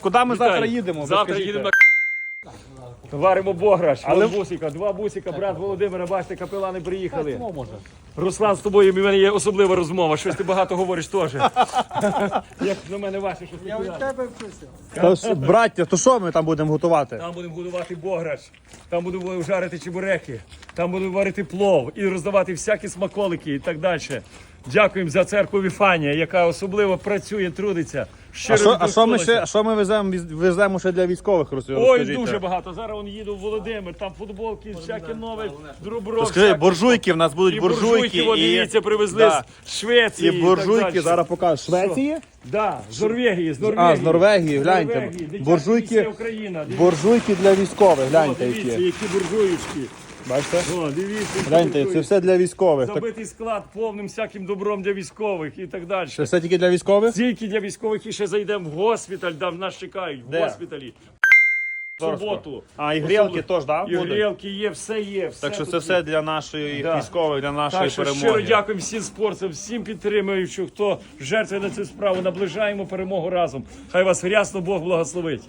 Куди ми завтра їдемо? Завтра їдемо на Варимо бограш. Але- бусика, два бусика, брат Володимира, бачите, капелани приїхали. Руслан, з тобою в мене є особлива розмова. Щось ти багато говориш теж. Як на мене ваше, щось Я від тебе вчуся. Браття, то що ми там будемо готувати? Там будемо годувати бограш, там будемо жарити чебуреки, там будемо варити плов і роздавати всякі смаколики і так далі. Дякуємо за церкву Віфанія, яка особливо працює, трудиться. А що, а що ми ще, а що ми веземо, віз- веземо ще для військових Русі? Ой, Розкажіть. дуже багато. Зараз он їду в Володимир, там футболки, всяке нове, друбро. Скажи, всяке. буржуйки, в нас будуть і буржуйки. буржуйки, вон, дивіться, привезли Да. з Швеції. І так буржуйки далі. зараз покажу. Швеції? Да, з Норвегії, з Норвегії. А, з Норвегії, гляньте. Норвегії, дитяча Буржуйки- Україна. Буржуйки для військових, гляньте дивіться, які. які буржуїчки. Бачите? О, дивіться, Гляньте, це все для військових. Так, Забитий склад повним всяким добром для військових і так далі. це все тільки для військових? Тільки для військових і ще зайдемо в госпіталь, там нас чекають в Де? госпіталі. В суботу. А, і грілки теж, да, І будуть? грілки є, все є. Все Так що тут це є. все для нашої Да. військових, для нашої Так що перемоги. щиро дякуємо всім спортсам, всім підтримуючим, хто жертвує на цю справу. Наближаємо перемогу разом. Хай вас рясно Бог благословить.